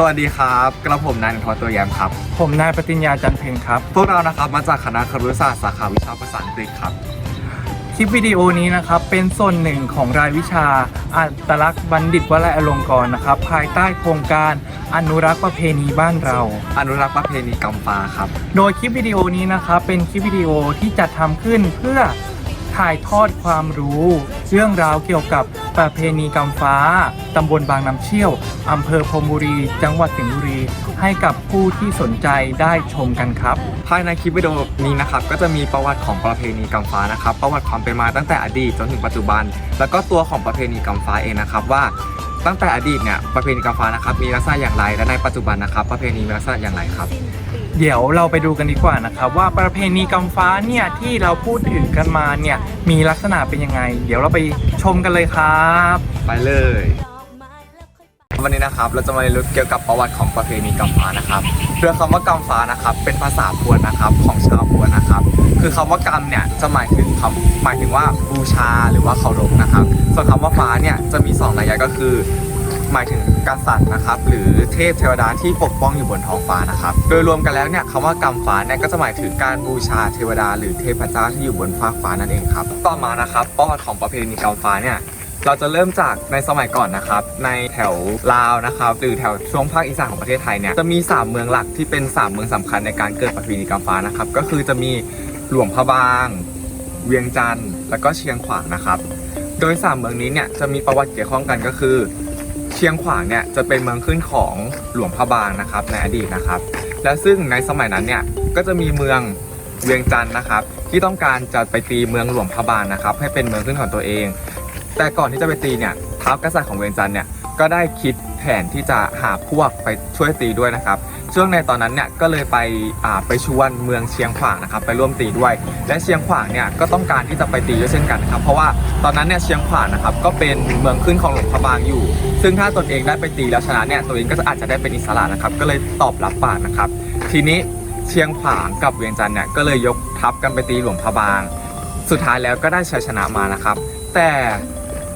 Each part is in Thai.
สวัสดีครับกระผมนายนทวัฒน์ตัวแยมครับ ผมนายปฏิญญาจันเพ็งครับ พวกเรานะครับมาจากคณะครุศาสตร์สาขาวิชาภาษาอังกฤษครับ คลิปวิดีโอนี้นะครับเป็นส่วนหนึ่งของรายวิชาอัตลักษณ์บัณฑิตวลัยอลงกรณ์นะครับ ภายใต้โครงการอนุรักษ์ประเพณีบ้านเรา อนุรักษ์ประเพณีกำปาครับ โดยคลิปวิดีโอนี้นะครับเป็นคลิปวิดีโอที่จัดทำขึ้นเพื่อ ถ่ายทอดความรู้ เรื่องราวเกี่ยวกับประเพณีกำฟ้า ตำบลบางน้ำเชี่ยว อำเภอพรมบุรี จังหวัดสิงห์บุรี ให้กับผู้ที่สนใจได้ชมกันครับ ภายในคลิปวิดีโอนี้นะครับ ก็จะมีประวัติของประเพณีกำฟ้านะครับ ประวัติความเป็นมาตั้งแต่อดีตจนถึงปัจจุบัน แล้วก็ตัวของประเพณีกำฟ้าเองนะครับว่าตั้งแต่อดีตเนี่ยประเพณีกำฟ้านะครับมีลักษณะอย่างไรและในปัจจุบันนะครับ ประเพณีมีลักษณะอย่างไรครับ เดี๋ยวเราไปดูกันดีกว่านะครับว่าประเพณีกำฟ้าเนี่ยที่เราพูดถึงกันมาเนี่ยมีลักษณะเป็นยังไง เดี๋ยวเราไปชมกันเลยครับ ไปเลย วันนี้นะครับเราจะมาเรียนรู้เกี่ยวกับประวัติของประเพณีกำฟ้านะครับเรื่องคำว่ากำฟ้านะครับ เป็นภาษาพวนนะครับของชาวพวนนะครับ คือคำว่ากำเนี่ยจะหมายถึงคำหมายถึงว่าบูชาหรือว่าเคารพนะครับ ส่วนคำว่าฟ้าเนี่ยจะมีสองนัยยะก็คือ หมายถึงกษัตริย์นะครับ หรือเทพเทวดาที่ปกป้องอยู่บนท้องฟ้านะครับ โดยรวมกันแล้วเนี่ยคำว่ากำฟ้าเนี่ยก็จะหมายถึงการบูชาเทวดา หรือเทพเจ้าที่อยู่บนฟ้ากฟ้านั่นเองครับ ต่อมานะครับประวัติของประเพณีกำฟ้าเนี่ยเราจะเริ่มจากในสมัยก่อนนะครับ ในแถวลาวนะครับ หรือแถวช่วงภาคอีสานของประเทศไทยเนี่ยจะมี 3 เมืองหลักที่เป็น 3 เมืองสำคัญในการเกิดประเพณีกำฟ้านะครับ ก็คือจะมีหลวงพระบาง เวียงจันทร์แล้วก็เชียงขวางนะครับ โดย 3 เมืองนี้เนี่ยจะมีประวัติเกี่ยวข้องกันก็คือ เชียงขวางเนี่ยจะเป็นเมืองขึ้นของหลวงพระบางนะครับในอดีตนะครับ และซึ่งในสมัยนั้นเนี่ยก็จะมีเมืองเวียงจันทร์นะครับ ที่ต้องการจะไปตีเมืองหลวงพระบางนะครับ ให้เป็นเมืองขึ้นของตัวเอง แต่ก่อนที่จะไปตีเนี่ยท้าวกษัตริย์ของเวียงจันทร์เนี่ยก็ได้คิดแผนที่จะหาพวกไปช่วยตีด้วยนะครับ ช่วงในตอนนั้นเนี่ยก็เลยไปไปชวนเมืองเชียงขวางนะครับไปร่วมตีด้วย และเชียงขวางเนี่ยก็ต้องการที่จะไปตีด้วยเช่นกันนะครับเพราะว่าตอนนั้นเนี่ยเชียงขวางนะครับก็เป็นเมืองขึ้นของหลวงพระบางอยู่ ซึ่งถ้าตนเองได้ไปตีแล้วชนะเนี่ยตัวเองก็จะอาจจะได้เป็นอิสระนะครับก็เลยตอบรับปากนะครับ ทีนี้เชียงขวางกับเวียงจันทร์เนี่ยก็เลยยกทัพกันไปตีหลวงพระบาง สุดท้ายแล้วก็ได้ชัยชนะมานะครับ แต่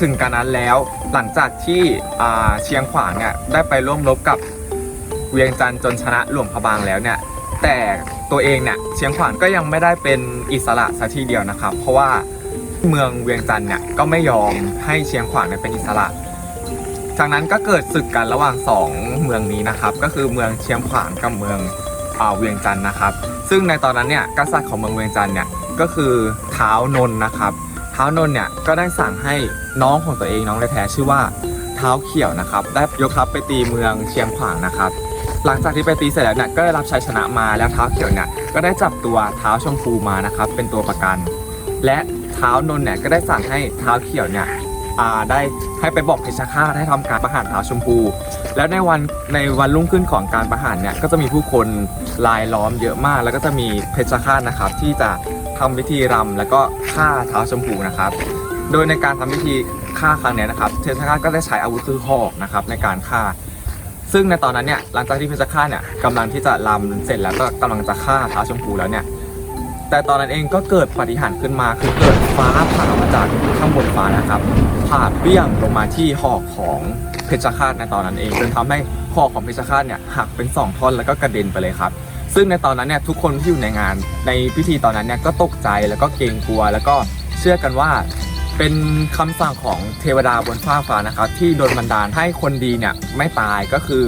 ถึงการนั้นแล้วหลังจากที่เชียงขวางเนี่ยได้ไปร่วมรบกับ เวียงจันทร์จนชนะหลวงพระบางแล้วเนี่ยแต่ตัวเองเนี่ยเชียงขวางก็ยังไม่ได้เป็นอิสระสัทีเดียวนะครับ เพราะว่าเมืองเวียงจันทร์เนี่ยก็ไม่ยอมให้เชียงขวางเนี่ยเป็นอิสระ จากนั้นก็เกิดศึกกันระหว่างสองเมืองนี้นะครับ ก็คือเมืองเชียงขวางกับเมืองอาเวียงจันทร์นะครับ ซึ่งในตอนนั้นเนี่ยกษัตริย์ของเมืองเวียงจันทร์เนี่ยก็คือเท้านน์นะครับเท้านน์เนี่ยก็ได้สั่งให้น้องของตัวเองน้องแท้ชื่อว่าเท้าเขียวนะครับ ได้ยกทัพไปตีเมืองเชียงขวางนะครับ หลังจากที่ไปตีเสร็จแล้วเนี่ยก็ได้รับชัยชนะมาแล้วเท้าเขียวเนี่ยก็ได้จับตัวเท้าชมพูมานะครับเป็นตัวประกัน และเท้านนท์เนี่ยก็ได้สั่งให้เท้าเขียวเนี่ยอ่าได้ให้ไปบอกเพชฌฆาตให้ทำการประหารเท้าชมพู แล้วในวันในวันรุ่งขึ้นของการประหารเนี่ยก็จะมีผู้คนลายล้อมเยอะมาก แล้วก็จะมีเพชฌฆาตนะครับที่จะทำพิธีรำแล้วก็ฆ่าเท้าชมพูนะครับ โดยในการทำพิธีฆ่าครั้งนี้นะครับเพชฌฆาตก็ได้ใช้อาวุธคือหอกนะครับในการฆ่า ซึ่งในตอนนั้นเนี่ยหลังจากที่เพชฌฆาตเนี่ยกำลังที่จะรำเสร็จแล้วก็กำลังจะฆ่าท้าชมพูแล้วเนี่ยแต่ตอนนั้นเองก็เกิดปฏิหารย์ขึ้นมาคือเกิดฟ้าผ่ามาจากข้างบนฟ้านะครับผ่าเปี้ยงลงมาที่หอกของเพชฌฆาตในตอนนั้นเองจนทำให้หอกของเพชฌฆาตเนี่ยหักเป็นสองท่อนแล้วก็กระเด็นไปเลยครับ ซึ่งในตอนนั้นเนี่ยทุกคนที่อยู่ในงานในพิธีตอนนั้นเนี่ยก็ตกใจแล้วก็เกรงกลัว แล้วก็เชื่อกันว่า เป็นคำสั่งของเทวดาบนฟ้าฟ้านะครับ ที่โดนบันดาลให้คนดีเนี่ยไม่ตายก็คือ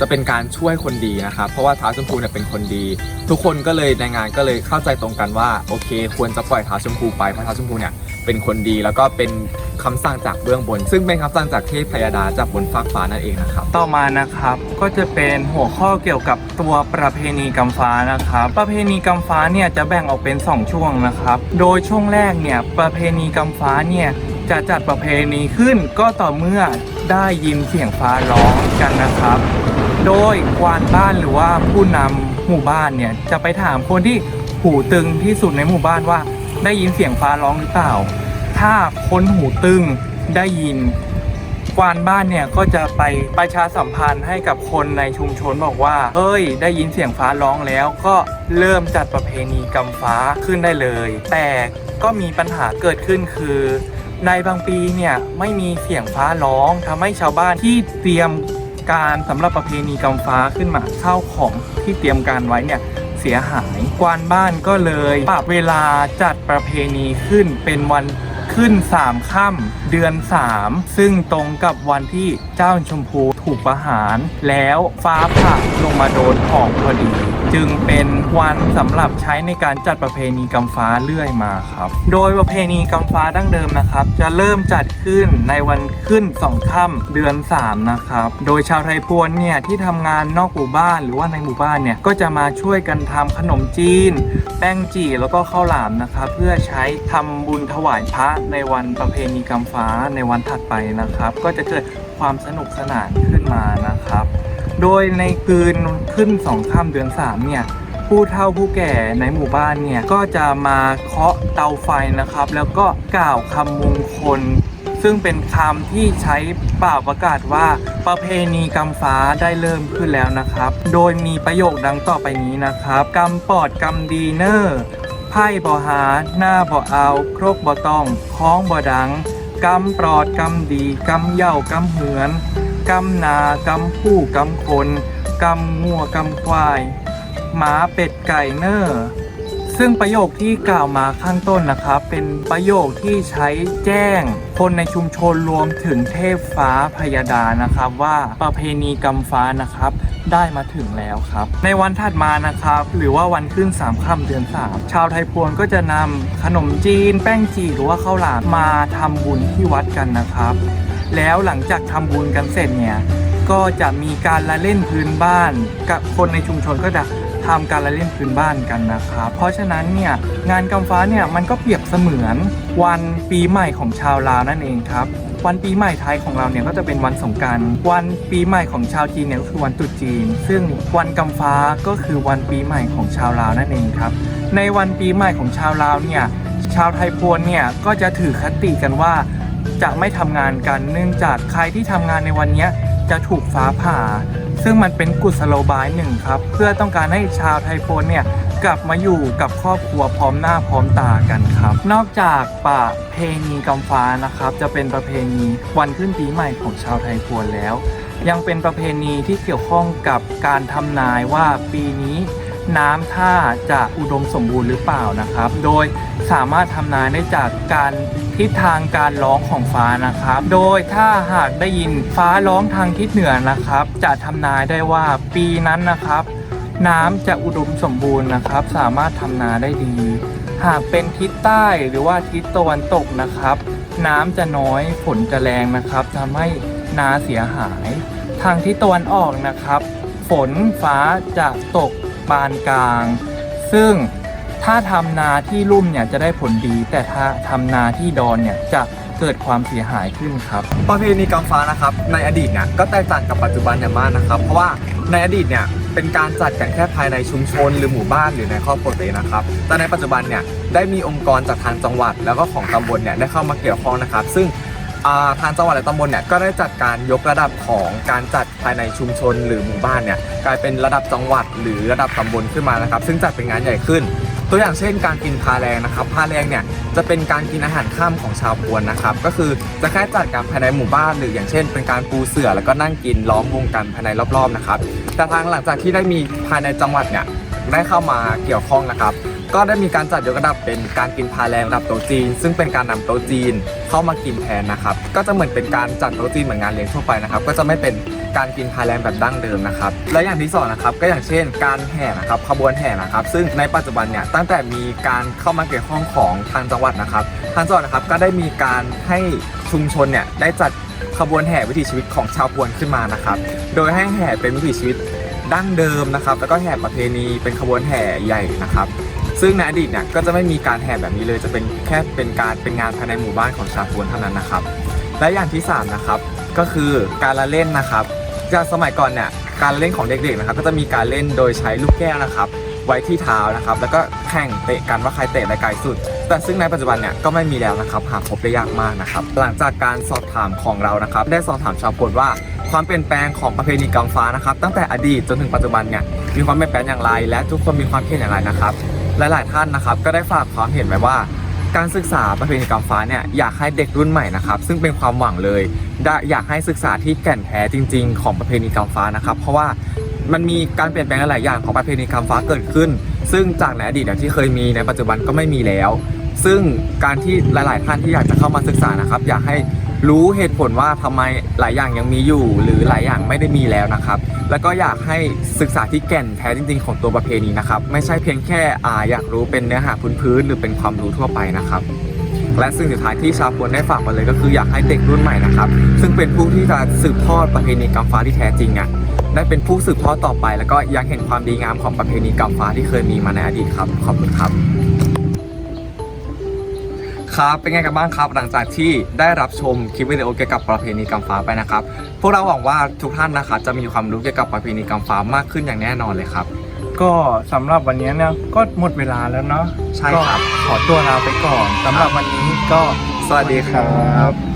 จะเป็นการช่วยคนดีนะครับ เพราะว่าท้าวชมพูเนี่ยเป็นคนดี ทุกคนก็เลยในงานก็เลยเข้าใจตรงกันว่าโอเค ควรจะปล่อยท้าวชมพูไปเพราะท้าวชมพูเนี่ย เป็นคนดีแล้วก็เป็นคำสั่งจากเบื้องบน ซึ่งเป็นคำสั่งจากเทพพยาดาจากบนฟ้ากฟ้านั่นเองนะครับ ต่อมานะครับก็จะเป็นหัวข้อเกี่ยวกับตัวประเพณีกำฟ้านะครับ ประเพณีกำฟ้าเนี่ยจะแบ่งออกเป็น 2 ช่วงนะครับ โดยช่วงแรกเนี่ยประเพณีกำฟ้าเนี่ยจะจัดประเพณีขึ้นก็ต่อเมื่อได้ยินเสียงฟ้าร้องกันนะครับ โดยควานบ้านหรือว่าผู้นำหมู่บ้านเนี่ยจะไปถามคนที่หูตึงที่สุดในหมู่บ้านว่า ได้ยินเสียงฟ้าร้องหรือเปล่า ถ้าคนหูตึงได้ยินกวานบ้านเนี่ยก็จะไปประชาสัมพันธ์ให้กับคนในชุมชนบอกว่า เอ้ย ได้ยินเสียงฟ้าร้องแล้วก็เริ่มจัดประเพณีกำฟ้าขึ้นได้เลย แต่ก็มีปัญหาเกิดขึ้นคือ ในบางปีเนี่ยไม่มีเสียงฟ้าร้องทำให้ชาวบ้านที่เตรียมการสำหรับประเพณีกำฟ้าขึ้นมาเข้าของที่เตรียมการไว้เนี่ย สียหายกวานบ้านก็เลยปรับเวลาจัดประเพณีขึ้นเป็นวันขึ้น 3 ค่ำเดือน 3 ซึ่งตรงกับวันที่เจ้าชมพู ถูกประหารแล้วฟ้าผ่าลงมาโดนของพอดี จึงเป็นวันสำหรับใช้ในการจัดประเพณีกำฟ้าเรื่อยมาครับ โดยประเพณีกำฟ้าดั้งเดิมนะครับ จะเริ่มจัดขึ้นในวันขึ้นสองค่ำเดือน 3 นะครับ โดยชาวไทยพวนเนี่ยที่ทำงานนอกหมู่บ้านหรือว่าในหมู่บ้านเนี่ยก็จะมาช่วยกันทำขนมจีน แป้งจี่แล้วก็ข้าวหลามนะครับเพื่อใช้ทำบุญถวายพระในวันประเพณีกำฟ้าในวันถัดไปนะครับ ก็จะเกิด ความสนุกสนานขึ้นมานะครับ โดยในคืนขึ้นสองค่ำเดือนสามเนี่ยผู้เฒ่าผู้แก่ในหมู่บ้านเนี่ยก็จะมาเคาะเตาไฟนะครับ แล้วก็กล่าวคำมงคล ซึ่งเป็นคำที่ใช้เป่าประกาศว่าประเพณีกำฟ้าได้เริ่มขึ้นแล้วนะครับ โดยมีประโยคดังต่อไปนี้นะครับกำปอดกำดีเนอร์ไพ่บ่หา หน้าบ่เอา ครกบ่ต้องคล้องบ่ดัง กำปลอดกำดีกำเหย่ากำเหือนกำนากำผู้กำคนกำงัวกำควาย หมาเป็ดไก่เนอร์ซึ่งประโยคที่กล่าวมาข้างต้นนะครับ เป็นประโยคที่ใช้แจ้ง คนในชุมชนรวมถึงเทพฟ้าพยาดานะครับ ว่าประเพณีกำฟ้านะครับ ได้มาถึงแล้วครับ ในวันถัดมานะครับ หรือว่าวันขึ้น3ค่ำเดือน3ชาวไทยพวนก็จะนำขนมจีน แป้งจีหรือว่าข้าวหลามมาทำบุญที่วัดกันนะครับ แล้วหลังจากทำบุญกันเสร็จเนี่ยก็จะมีการละเล่นพื้นบ้าน กับคนในชุมชนก็จะ ทำการละเล่นพื้นบ้านกันนะครับเพราะฉะนั้นเนี่ยงานกำฟ้าเนี่ยมันก็เปรียบเสมือนวันปีใหม่ของชาวลาวนั่นเองครับวันปีใหม่ไทยของเราเนี่ยก็จะเป็นวันสงกรารวันปีใหม่ของชาวจีนเนี่ยก็คือวันตรุษจีน ซึ่งวันกำฟ้าก็คือวันปีใหม่ของชาวลาวนั่นเองครับ ในวันปีใหม่ของชาวลาวเนี่ยชาวไทยพวนเนี่ยก็จะถือคติกันว่า จะไม่ทำงานกันเนื่องจากใครที่ทำงานในวันนี้จะถูกฟ้าผ่า ซึ่งมันเป็นกุศโลบายหนึ่งครับ เพื่อต้องการให้ชาวไทยพนเนี่ยกลับมาอยู่กับครอบครัวพร้อมหน้าพร้อมตากันครับ นอกจากประเพณีกำฟ้านะครับ จะเป็นประเพณีวันขึ้นปีใหม่ของชาวไทยพนแล้ว ยังเป็นประเพณีที่เกี่ยวข้องกับการทำนายว่าปีนี้ น้ำท่าจะอุดมสมบูรณ์หรือเปล่านะครับ โดยสามารถทำนายได้จากการทิศทางการร้องของฟ้านะครับ โดยถ้าหากได้ยินฟ้าร้องทางทิศเหนือนะครับ จะทำนายได้ว่าปีนั้นนะครับ น้ำจะอุดมสมบูรณ์นะครับ สามารถทำนาได้ดี หากเป็นทิศใต้หรือว่าทิศตะวันตกนะครับ น้ำจะน้อยฝนจะแรงนะครับทำให้นาเสียหาย ทางทิศตะวันออกนะครับ ฝนฟ้าจะตก ปานกลาง ซึ่งถ้าทำนาที่ลุ่มเนี่ยจะได้ผลดี แต่ถ้าทำนาที่ดอนเนี่ยจะเกิดความเสียหายขึ้นครับ ประเพณีกำฟ้านะครับ ในอดีตเนี่ยก็แตกต่างกับปัจจุบันอย่างมากนะครับ เพราะว่าในอดีตเนี่ยเป็นการจัดกันแค่ภายในชุมชนหรือหมู่บ้านหรือในครอบครัวเองนะครับ แต่ในปัจจุบันเนี่ยได้มีองค์กรจากทางจังหวัด แล้วก็ของตำบลเนี่ยได้เข้ามาเกี่ยวข้องนะครับ ซึ่ง ทางจังหวัดและตำบลเนี่ยก็ได้จัดการยกระดับของการจัดภายในชุมชนหรือหมู่บ้านเนี่ยกลายเป็นระดับจังหวัดหรือระดับตำบลขึ้นมานะครับ ซึ่งจัดเป็นงานใหญ่ขึ้น ตัวอย่างเช่น การกินพาแรงนะครับพาแรงเนี่ยจะเป็นการกินอาหารค่ำของชาวพวนนะครับ ก็คือจะแค่จัดการภายในหมู่บ้านหรืออย่างเช่น เป็นการปูเสื่อแล้วก็นั่งกินล้อมวงกันภายในรอบๆนะครับแต่ทางหลังจากที่ได้มีภายในจังหวัดเนี่ยได้เข้ามาเกี่ยวข้องนะครับ ก็ได้มีการจัดยกระดับเป็นการกินพาแรงระดับโต๊ะจีน ซึ่งเป็นการนำโต๊ะจีนเข้ามากินแทนนะครับ ก็จะเหมือนเป็นการจัดโต๊ะจีนเหมือนงานเลี้ยงทั่วไปนะครับ ก็จะไม่เป็นการกินพาแรงแบบดั้งเดิมนะครับ และอย่างที่สองนะครับ ก็อย่างเช่น การแห่นะครับ ขบวนแห่นะครับ ซึ่งในปัจจุบันเนี่ย ตั้งแต่มีการเข้ามาเกี่ยวข้องของทางจังหวัดนะครับ ทางจังหวัดนะครับ ก็ได้มีการให้ชุมชนเนี่ย ได้จัดขบวนแห่วิถีชีวิตของชาวพวนขึ้นมานะครับ โดยให้แห่เป็นวิถีชีวิตดั้งเดิมนะครับ แล้วก็แห่ประเพณีเป็นขบวนแห่ใหญ่นะครับ ซึ่งในอดีตเนี่ยก็จะไม่มีการแห่แบบนี้เลยจะเป็นแค่เป็นการเป็นงานภายในหมู่บ้านของชาวพวนเท่านั้นนะครับ และอย่างที่สามนะครับก็คือการละเล่นนะครับจากสมัยก่อนเนี่ยการเล่นของเด็กๆนะครับก็จะมีการเล่นโดยใช้ลูกแก้วนะครับ ไว้ที่เท้านะครับ แล้วก็แข่งเตะกันว่าใครเตะได้ไกลสุด แต่ซึ่งในปัจจุบันเนี่ยก็ไม่มีแล้วนะครับหาพบได้ยากมากนะครับ หลังจากการสอบถามของเรานะครับ ได้สอบถามชาวพวนว่าความเปลี่ยนแปลงของประเพณีกำฟ้านะครับ ตั้งแต่อดีตจนถึงปัจจุบันเนี่ยมีความเปลี่ยนแปลงอย่างไร และทุกคนมีความคิดเห็นอย่างไรนะครับ หลาย ๆ ท่านนะครับ ก็ได้ฝากความเห็นไว้ว่า การศึกษาประเพณีกำฟ้าเนี่ยอยากให้เด็กรุ่นใหม่นะครับซึ่งเป็นความหวังเลยอยากให้ศึกษาที่แก่นแท้จริง ๆ ของประเพณีกำฟ้านะครับเพราะว่ามันมีการเปลี่ยนแปลงหลายอย่างของประเพณีกำฟ้าเกิดขึ้น ซึ่งจากในอดีตที่เคยมีในปัจจุบันก็ไม่มีแล้ว ซึ่งการที่หลาย ๆ ท่านที่อยากจะเข้ามาศึกษานะครับ อยากให้รู้เหตุผลว่าทำไมหลายอย่างยังมีอยู่ หรือหลายอย่างไม่ได้มีแล้วนะครับ แล้วก็อยากให้ศึกษาที่แก่นแท้จริง ๆ ของตัวประเพณีนะครับ ไม่ใช่เพียงแค่อ่าอยากรู้เป็นเนื้อหาพื้นๆหรือเป็นความรู้ทั่วไปนะครับ และสิ่งสุดท้ายที่ชาวพวนได้ฝากมาเลยก็คืออยากให้เด็กรุ่นใหม่นะครับ ซึ่งเป็นผู้ที่จะสืบทอดประเพณีกำฟ้าที่แท้จริงอะได้เป็นผู้สืบทอดต่อไป แล้วก็ยังเห็นความดีงามของประเพณีกำฟ้าที่เคยมีมาในอดีตครับขอบคุณครับ ครับเป็นไงกันบ้างครับหลังจากที่ได้รับชมคลิปวิดีโอเกี่ยวกับประเพณีกำฟ้าไปนะครับ พวกเราหวังว่าทุกท่านนะครับจะมีความรู้เกี่ยวกับประเพณีกำฟ้ามากขึ้นอย่างแน่นอนเลยครับ ก็สำหรับวันนี้เนี่ยก็หมดเวลาแล้วเนาะใช่ครับ ก็ขอตัวลาไปก่อนสำหรับวันนี้ก็สวัสดีครับ